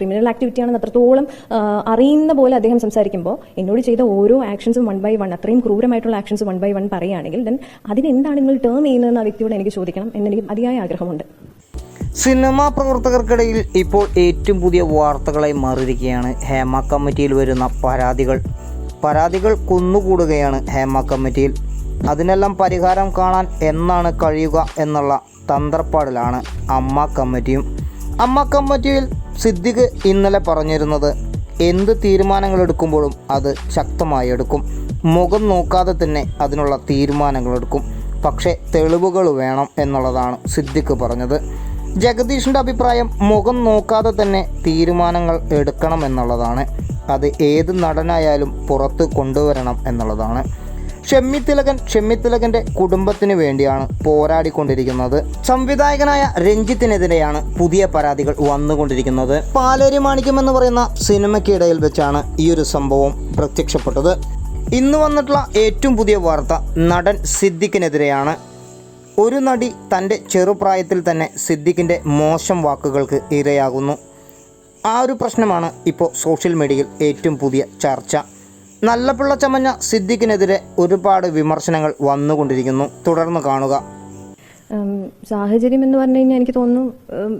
Criminal activity ആണെന്ന് അത്രത്തോളം അറിയുന്ന പോലെ അദ്ദേഹം സംസാരിക്കുമ്പോൾ എന്നോട് ചെയ്ത ഓരോ ആക്ഷൻസും വൺ ബൈ വൺ അത്രയും ക്രൂരമായിട്ടുള്ള ആക്ഷൻസ് വൺ ബൈ വൺ പറയുകയാണെങ്കിൽ ദെൻ അതിനെന്താണ് നിങ്ങൾ ടേം ചെയ്യുന്നതെന്ന് ആ വ്യക്തിയോട് എനിക്ക് ചോദിക്കണം എന്നെനിക്ക് അതിയായ ആഗ്രഹമുണ്ട്. സിനിമാ പ്രവർത്തകർക്കിടയിൽ ഇപ്പോൾ ഏറ്റവും പുതിയ വാർത്തകളായി മാറിയിരിക്കുകയാണ് ഹേമ കമ്മിറ്റിയിൽ വരുന്ന പരാതികൾ. പരാതികൾ കുന്നുകൂടുകയാണ് ഹേമ കമ്മിറ്റിയിൽ. അതിനെല്ലാം പരിഹാരം കാണാൻ എന്നാണ് കഴിയുക എന്നുള്ള തന്ത്രപ്പാടിലാണ് അമ്മ കമ്മിറ്റിയും. അമ്മ കമ്മിറ്റിയിൽ സിദ്ദിഖ് ഇന്നലെ പറഞ്ഞിരുന്നത് എന്ത് തീരുമാനങ്ങൾ എടുക്കുമ്പോഴും അത് ശക്തമായി എടുക്കും. മുഖം നോക്കാതെ തന്നെ അതിനുള്ള തീരുമാനങ്ങൾ എടുക്കും. പക്ഷേ തെളിവുകൾ വേണം എന്നുള്ളതാണ് സിദ്ദിഖ് പറഞ്ഞത്. ജഗദീഷിന്റെ അഭിപ്രായം മുഖം നോക്കാതെ തന്നെ തീരുമാനങ്ങൾ എടുക്കണം എന്നുള്ളതാണ്. അത് ഏത് നടനായാലും പുറത്ത് കൊണ്ടുവരണം എന്നുള്ളതാണ്. ഷെമ്മി തിലകൻ ഷെമ്മി തിലകന്റെ കുടുംബത്തിന് വേണ്ടിയാണ് പോരാടിക്കൊണ്ടിരിക്കുന്നത്. സംവിധായകനായ രഞ്ജിത്തിനെതിരെയാണ് പുതിയ പരാതികൾ വന്നുകൊണ്ടിരിക്കുന്നത്. പാലേരി മാണിക്യം എന്ന് പറയുന്ന സിനിമയ്ക്കിടയിൽ വെച്ചാണ് ഈ ഒരു സംഭവം പ്രത്യക്ഷപ്പെട്ടത്. ഇന്ന് വന്നിട്ടുള്ള ഏറ്റവും പുതിയ വാർത്ത നടൻ സിദ്ദിഖിനെതിരെയാണ്. ഒരു നടി തന്റെ ചെറുപ്രായത്തിൽ തന്നെ സിദ്ദിഖിന്റെ മോശം വാക്കുകൾക്ക് ഇരയാകുന്നു. ആ ഒരു പ്രശ്നമാണ് ഇപ്പോൾ സോഷ്യൽ മീഡിയയിൽ ഏറ്റവും പുതിയ ചർച്ച. നല്ല പിള്ള ചമഞ്ഞ സിദ്ദിഖിനെതിരെ ഒരുപാട് വിമർശനങ്ങൾ വന്നുകൊണ്ടിരിക്കുന്നു. തുടർന്ന് കാണുക. സാഹചര്യം എന്ന് പറഞ്ഞു കഴിഞ്ഞാൽ എനിക്ക് തോന്നുന്നു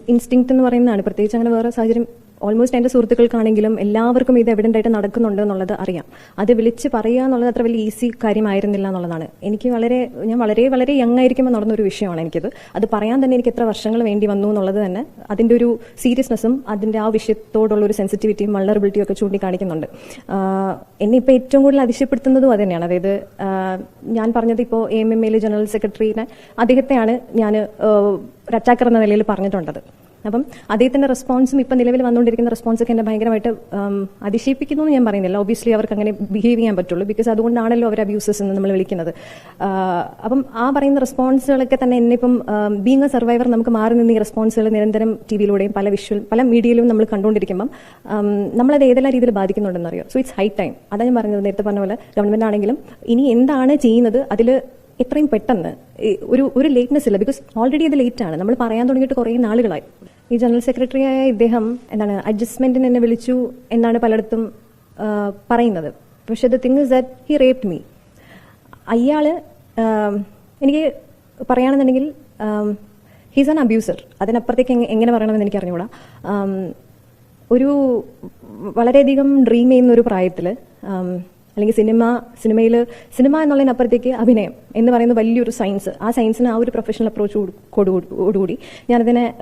ഇൻസ്റ്റിങ്ക്റ്റ് എന്ന് പറയുന്നതാണ്. പ്രത്യേകിച്ച് അങ്ങനെ വേറെ സാഹചര്യം ഓൾമോസ്റ്റ് എന്റെ സുഹൃത്തുക്കൾക്കാണെങ്കിലും എല്ലാവർക്കും ഇത് എവിഡന്റ് ആയിട്ട് നടക്കുന്നുണ്ട് എന്നുള്ളത് അറിയാം. അത് വിളിച്ച് പറയുക എന്നുള്ളത് അത്ര വലിയ ഈസി കാര്യമായിരുന്നില്ല എന്നുള്ളതാണ്. എനിക്ക് വളരെ ഞാൻ വളരെ വളരെ യങ് ആയിരിക്കുമ്പോൾ നടന്നൊരു വിഷയമാണ് എനിക്കത്. അത് പറയാൻ തന്നെ എനിക്ക് എത്ര വർഷങ്ങൾ വേണ്ടി വന്നു എന്നുള്ളത് തന്നെ അതിന്റെ ഒരു സീരിയസ്നെസ്സും അതിന്റെ ആ വിഷയത്തോടുള്ള ഒരു സെൻസിറ്റിവിറ്റിയും വള്ളറബിലിറ്റിയും ഒക്കെ ചൂണ്ടിക്കാണിക്കുന്നുണ്ട്. എന്നെ ഇപ്പോൾ ഏറ്റവും കൂടുതൽ അതിശയപ്പെടുത്തുന്നതും അത് തന്നെയാണ് അതായത് ഞാൻ പറഞ്ഞത് ഇപ്പോൾ എം എം എൽ ജനറൽ സെക്രട്ടറിനെ അദ്ദേഹത്തെയാണ് ഞാൻ ററ്റാക്കർ എന്ന നിലയിൽ പറഞ്ഞിട്ടുണ്ടത്. അപ്പം അദ്ദേഹത്തിന്റെ റെസ്പോൺസും ഇപ്പം നിലവിൽ വന്നുകൊണ്ടിരിക്കുന്ന റെസ്പോൺസൊക്കെ എന്നെ ഭയങ്കരമായിട്ട് അതിശയിപ്പിക്കുന്നു എന്ന് ഞാൻ പറയുന്നില്ല. ഒബിയസ്ലി അവർക്ക് അങ്ങനെ ബിഹേവ് ചെയ്യാൻ പറ്റുള്ളൂ. ബിക്കോസ് അതുകൊണ്ടാണല്ലോ അവർ അബ്യൂസസ് എന്ന് നമ്മൾ വിളിക്കുന്നത്. അപ്പം ആ പറയുന്ന റെസ്പോൺസുകളൊക്കെ തന്നെ എന്നെ ഇപ്പം ബീങ് എ സർവൈവർ നമുക്ക് മാറി നിന്ന് ഈ റെസ്പോൺസുകൾ നിരന്തരം ടി വിയിലൂടെയും പല വിഷ്വൽ പല മീഡിയയിലും നമ്മൾ കണ്ടുകൊണ്ടിരിക്കുമ്പം നമ്മളത് ഏതെല്ലാം രീതിയിൽ ബാധിക്കുന്നുണ്ടെന്ന് അറിയാം സോ ഇറ്റ്സ് ഹൈ ടൈം അതാണ് ഞാൻ പറഞ്ഞത് നേരത്തെ പറഞ്ഞ പോലെ ഗവൺമെന്റ് ആണെങ്കിലും ഇനി എന്താണ് ചെയ്യുന്നത് അതിൽ എത്രയും പെട്ടെന്ന് ഒരു ഒരു ലേറ്റ്നെസ് ഇല്ല. ബിക്കോസ് ഓൾറെഡി അത് ലേറ്റ് ആണ്. നമ്മൾ പറയാൻ തുടങ്ങിയിട്ട് കുറേ നാളുകളായി. ഈ ജനറൽ സെക്രട്ടറിയായ ഇദ്ദേഹം എന്താണ് അഡ്ജസ്റ്റ്മെന്റിന് എന്നെ വിളിച്ചു എന്നാണ് പലയിടത്തും പറയുന്നത്. പക്ഷെ the thing is that he raped me. അയാൾ എനിക്ക് പറയുകയാണെന്നുണ്ടെങ്കിൽ ഹീസ് ആൻ അബ്യൂസർ. അതിനപ്പുറത്തേക്ക് എങ്ങനെ പറയണമെന്ന് എനിക്ക് അറിഞ്ഞുകൂടാ ഒരു വളരെയധികം ഡ്രീം ചെയ്യുന്ന ഒരു പ്രായത്തിൽ അല്ലെങ്കിൽ സിനിമ സിനിമയിൽ സിനിമ എന്നുള്ളതിനപ്പുറത്തേക്ക് അഭിനയം എന്ന് പറയുന്ന വലിയൊരു സയൻസ് ആ സയൻസിന് ആ ഒരു പ്രൊഫഷണൽ അപ്രോച്ച് അപ്രോച്ചോടുകൂടി ഞാനതിനെ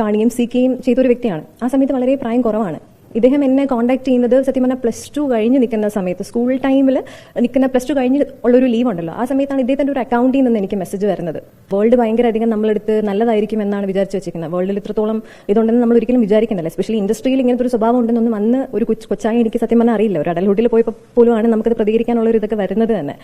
കാണുകയും സീക്കുകയും ചെയ്തൊരു വ്യക്തിയാണ്. ആ സമയത്ത് വളരെ പ്രായം കുറവാണ്. ഇദ്ദേഹം എന്നെ കോൺടാക്ട് ചെയ്യുന്നത് സത്യം പറഞ്ഞാൽ പ്ലസ് ടു കഴിഞ്ഞ് നിൽക്കുന്ന സമയത്ത് സ്കൂൾ ടൈമിൽ നിൽക്കുന്ന പ്ലസ് ടു കഴിഞ്ഞ് ഉള്ളൊരു ലീവ് ഉണ്ടല്ലോ. ആ സമയത്താണ് ഇദ്ദേഹത്തിന്റെ ഒരു അക്കൗണ്ടിൽ നിന്ന് എനിക്ക് മെസ്സേജ് വരുന്നത്. വേൾഡ് ഭയങ്കര അധികം നമ്മളെടുത്ത് നല്ലതായിരിക്കും എന്നാണ് വിചാരിച്ചു വെച്ചിരിക്കുന്നത്. വേൾഡിൽ ഇത്രത്തോളം ഇതുണ്ടെന്ന് നമ്മൾ ഒരിക്കലും വിചാരിക്കുന്നില്ല. എസ്പെഷ്യലി ഇൻഡസ്ട്രിയിൽ ഇങ്ങനത്തെ ഒരു സ്വഭാവം ഉണ്ടെന്നൊന്നും അന്ന് ഒരു കൊച്ചു കൊച്ചായി എനിക്ക് സത്യം പറഞ്ഞാൽ അറിയില്ല. ഒരു അഡൽഹുഡിൽ പോയപ്പോൾ പോലുമാണ് നമുക്കത് പ്രതികരിക്കാനുള്ള ഒരു ഇതൊക്കെ വരുന്നത് തന്നെ.